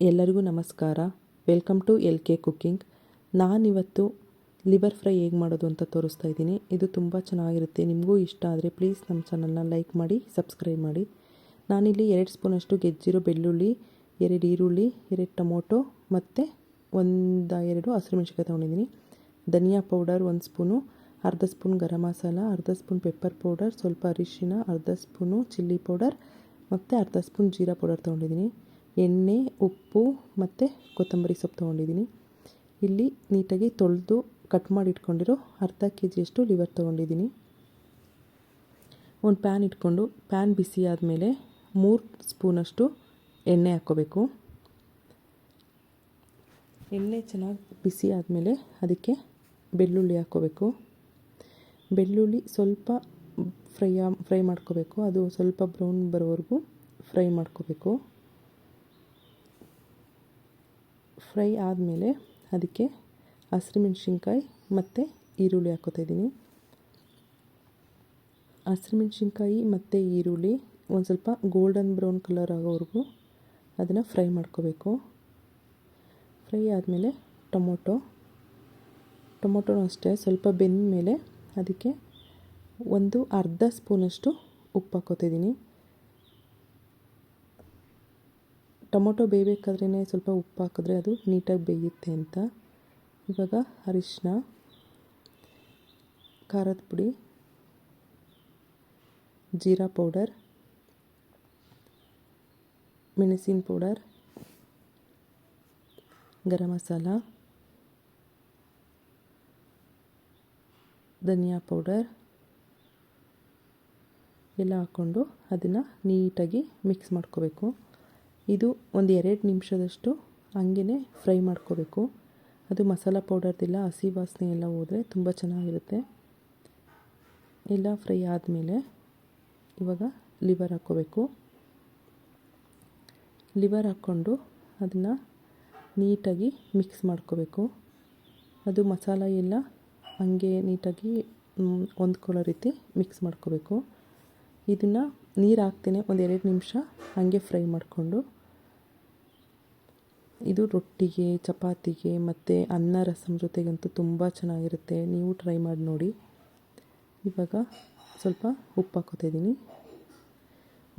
ಎಲ್ಲರಿಗೂ ನಮಸ್ಕಾರ. Welcome to L K cooking ನಾನಿವತ್ತು ಲಿವರ್ ಫ್ರೈ ಹೇಗೆ ಮಾಡೋದು ಅಂತ ತೋರಿಸ್ತಾ ಇದ್ದೀನಿ. ಇದು ತುಂಬ ಚೆನ್ನಾಗಿರುತ್ತೆ. ನಿಮಗೂ ಇಷ್ಟ ಆದರೆ ಪ್ಲೀಸ್ ನಮ್ಮ ಚಾನಲ್ನ ಲೈಕ್ ಮಾಡಿ ಸಬ್ಸ್ಕ್ರೈಬ್ ಮಾಡಿ. ನಾನಿಲ್ಲಿ ಎರಡು ಸ್ಪೂನಷ್ಟು ಗೆಜ್ಜಿರೋ ಬೆಳ್ಳುಳ್ಳಿ, ಎರಡು ಈರುಳ್ಳಿ, ಎರಡು ಟೊಮೊಟೊ ಮತ್ತು ಒಂದು ಎರಡು ಹಸಿರುಮೆಣ್ಸಿಕಾಯಿ ತೊಗೊಂಡಿದ್ದೀನಿ. ಧನಿಯಾ ಪೌಡರ್ ಒಂದು ಸ್ಪೂನು, ಅರ್ಧ ಸ್ಪೂನ್ ಗರಂ ಮಸಾಲ, ಅರ್ಧ ಸ್ಪೂನ್ ಪೆಪ್ಪರ್ ಪೌಡರ್ ಸ್ವಲ್ಪ ಅರಿಶಿನ, ಅರ್ಧ ಸ್ಪೂನು ಚಿಲ್ಲಿ ಪೌಡರ್ ಮತ್ತು ಅರ್ಧ ಸ್ಪೂನ್ ಜೀರಾ ಪೌಡರ್ ತೊಗೊಂಡಿದ್ದೀನಿ. ಎಣ್ಣೆ, ಉಪ್ಪು ಮತ್ತು ಕೊತ್ತಂಬರಿ ಸೊಪ್ಪು ತೊಗೊಂಡಿದ್ದೀನಿ. ಇಲ್ಲಿ ನೀಟಾಗಿ ತೊಳೆದು ಕಟ್ ಮಾಡಿ ಇಟ್ಕೊಂಡಿರೋ ಅರ್ಧ ಕೆ ಜಿಯಷ್ಟು ಲಿವರ್ ತೊಗೊಂಡಿದ್ದೀನಿ. ಒಂದು ಪ್ಯಾನ್ ಇಟ್ಕೊಂಡು, ಪ್ಯಾನ್ ಬಿಸಿ ಆದಮೇಲೆ ಮೂರು ಸ್ಪೂನಷ್ಟು ಎಣ್ಣೆ ಹಾಕ್ಕೋಬೇಕು. ಎಣ್ಣೆ ಚೆನ್ನಾಗಿ ಬಿಸಿ ಆದಮೇಲೆ ಅದಕ್ಕೆ ಬೆಳ್ಳುಳ್ಳಿ ಹಾಕ್ಕೋಬೇಕು. ಬೆಳ್ಳುಳ್ಳಿ ಸ್ವಲ್ಪ ಫ್ರೈ ಫ್ರೈ ಮಾಡ್ಕೋಬೇಕು. ಅದು ಸ್ವಲ್ಪ ಬ್ರೌನ್ ಬರೋವರೆಗೂ ಫ್ರೈ ಮಾಡ್ಕೋಬೇಕು. ಫ್ರೈ ಆದಮೇಲೆ ಅದಕ್ಕೆ ಹಸಿಮೆಣ್ಸಿನ್ಕಾಯಿ ಮತ್ತು ಈರುಳ್ಳಿ ಹಾಕ್ಕೋತಾ ಇದ್ದೀನಿ. ಹಸಿಮೆಣ್ಸಿನ್ಕಾಯಿ ಮತ್ತು ಈರುಳ್ಳಿ ಒಂದು ಸ್ವಲ್ಪ ಗೋಲ್ಡನ್ ಬ್ರೌನ್ ಕಲರ್ ಆಗೋವರೆಗೂ ಅದನ್ನು ಫ್ರೈ ಮಾಡ್ಕೋಬೇಕು. ಫ್ರೈ ಆದಮೇಲೆ ಟೊಮೊಟೊ. ಟೊಮೊಟೊನೂ ಅಷ್ಟೇ, ಸ್ವಲ್ಪ ಬೆಂದ ಮೇಲೆ ಅದಕ್ಕೆ ಒಂದು ಅರ್ಧ ಸ್ಪೂನಷ್ಟು ಉಪ್ಪು ಹಾಕ್ಕೋತಿದ್ದೀನಿ ಟೊಮೊಟೊ ಬೇಯಬೇಕಾದ್ರೇ ಸ್ವಲ್ಪ ಉಪ್ಪು ಹಾಕಿದ್ರೆ ಅದು ನೀಟಾಗಿ ಬೇಯುತ್ತೆ ಅಂತ. ಇವಾಗ ಅರಿಶಿನ ಖಾರದ ಪುಡಿ, ಜೀರಾ ಪೌಡರ್, ಮೆಣಸಿನ ಪೌಡರ್, ಗರಂ ಮಸಾಲ, ಧನಿಯಾ ಪೌಡರ್ ಎಲ್ಲ ಹಾಕ್ಕೊಂಡು ಅದನ್ನು ನೀಟಾಗಿ ಮಿಕ್ಸ್ ಮಾಡ್ಕೋಬೇಕು. ಇದು ಒಂದು ಎರಡು ನಿಮಿಷದಷ್ಟು ಹಂಗೆ ಫ್ರೈ ಮಾಡ್ಕೋಬೇಕು. ಅದು ಮಸಾಲ ಪೌಡರ್ದೆಲ್ಲ ಹಸಿ ವಾಸನೆ ಎಲ್ಲ ಹೋದರೆ ತುಂಬ ಚೆನ್ನಾಗಿರುತ್ತೆ. ಎಲ್ಲ ಫ್ರೈ ಆದಮೇಲೆ ಇವಾಗ ಲಿವರ್ ಹಾಕ್ಕೋಬೇಕು. ಲಿವರ್ ಹಾಕ್ಕೊಂಡು ಅದನ್ನು ನೀಟಾಗಿ ಮಿಕ್ಸ್ ಮಾಡ್ಕೋಬೇಕು. ಅದು ಮಸಾಲ ಎಲ್ಲ ಹಂಗೆ ನೀಟಾಗಿ ಹೊಂದ್ಕೊಳ್ಳೋ ರೀತಿ ಮಿಕ್ಸ್ ಮಾಡ್ಕೋಬೇಕು. ಇದನ್ನು ನೀರು ಹಾಕ್ತೇನೆ, ಒಂದು ಎರಡು ನಿಮಿಷ. ಹಾಗೆ ಫ್ರೈ ಮಾಡಿಕೊಂಡು. ಇದು ರೊಟ್ಟಿಗೆ, ಚಪಾತಿಗೆ ಮತ್ತು ಅನ್ನ ರಸಮ್ ಜೊತೆಗಂತೂ ತುಂಬ ಚೆನ್ನಾಗಿರುತ್ತೆ. ನೀವು ಟ್ರೈ ಮಾಡಿ ನೋಡಿ. ಇವಾಗ ಸ್ವಲ್ಪ ಉಪ್ಪು ಹಾಕೋತಾ ಇದ್ದೀನಿ.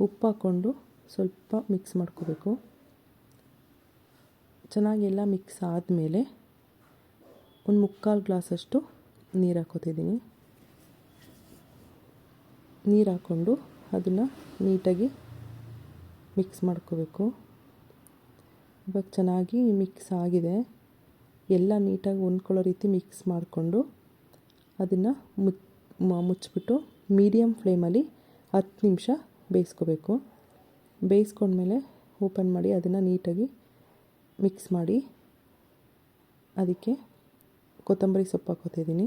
ಉಪ್ಪು ಹಾಕ್ಕೊಂಡು ಸ್ವಲ್ಪ ಮಿಕ್ಸ್ ಮಾಡ್ಕೋಬೇಕು. ಚೆನ್ನಾಗೆಲ್ಲ ಮಿಕ್ಸ್ ಆದಮೇಲೆ ಒಂದು ಮುಕ್ಕಾಲು ಗ್ಲಾಸಷ್ಟು ನೀರು ಹಾಕೋತಿದ್ದೀನಿ ನೀರು ಹಾಕ್ಕೊಂಡು ಅದನ್ನು ನೀಟಾಗಿ ಮಿಕ್ಸ್ ಮಾಡ್ಕೋಬೇಕು. ಇವಾಗ ಚೆನ್ನಾಗಿ ಮಿಕ್ಸ್ ಆಗಿದೆ. ಎಲ್ಲ ನೀಟಾಗಿ ಹೊಂದ್ಕೊಳ್ಳೋ ರೀತಿ ಮಿಕ್ಸ್ ಮಾಡಿಕೊಂಡು ಅದನ್ನು ಮುಚ್ ಮುಚ್ಚಿಬಿಟ್ಟು ಮೀಡಿಯಮ್ ಫ್ಲೇಮಲ್ಲಿ ಹತ್ತು ನಿಮಿಷ ಬೇಯಿಸ್ಕೋಬೇಕು. ಬೇಯಿಸ್ಕೊಂಡ್ಮೇಲೆ ಓಪನ್ ಮಾಡಿ ಅದನ್ನು ನೀಟಾಗಿ ಮಿಕ್ಸ್ ಮಾಡಿ ಅದಕ್ಕೆ ಕೊತ್ತಂಬರಿ ಸೊಪ್ಪು ಹಾಕೋತಿದ್ದೀನಿ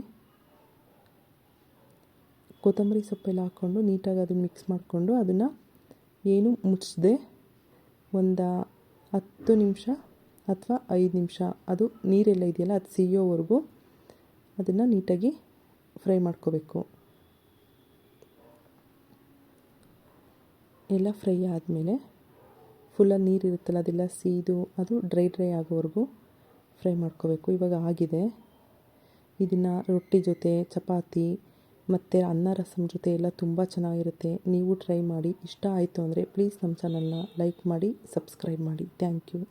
ಕೊತ್ತಂಬರಿ ಸೊಪ್ಪೆಲ್ಲ ಹಾಕ್ಕೊಂಡು ನೀಟಾಗಿ ಅದನ್ನು ಮಿಕ್ಸ್ ಮಾಡಿಕೊಂಡು ಅದನ್ನು ಏನು ಮುಚ್ಚದೆ ಒಂದು ಹತ್ತು ನಿಮಿಷ ಅಥವಾ ಐದು ನಿಮಿಷ, ಅದು ನೀರೆಲ್ಲ ಇದೆಯಲ್ಲ ಅದು ಸಿಯೋವರೆಗೂ ಅದನ್ನು ನೀಟಾಗಿ ಫ್ರೈ ಮಾಡ್ಕೋಬೇಕು. ಎಲ್ಲ ಫ್ರೈ ಆದಮೇಲೆ ಫುಲ್ಲಾಗಿ ನೀರು ಇರುತ್ತಲ್ಲ ಅದೆಲ್ಲ ಸೀದು, ಅದು ಡ್ರೈ ಡ್ರೈ ಆಗೋವರೆಗೂ ಫ್ರೈ ಮಾಡ್ಕೋಬೇಕು. ಇವಾಗ ಆಗಿದೆ. ಇದನ್ನು ರೊಟ್ಟಿ ಜೊತೆ, ಚಪಾತಿ ಮತ್ತು ಅನ್ನ ರಸಮ್ ಜೊತೆ ಎಲ್ಲ ತುಂಬ ಚೆನ್ನಾಗಿರುತ್ತೆ. ನೀವು ಟ್ರೈ ಮಾಡಿ. ಇಷ್ಟ ಆಯಿತು ಅಂದರೆ ಪ್ಲೀಸ್ ನಮ್ಮ ಚಾನಲ್ನ ಲೈಕ್ ಮಾಡಿ ಸಬ್ಸ್ಕ್ರೈಬ್ ಮಾಡಿ. Thank you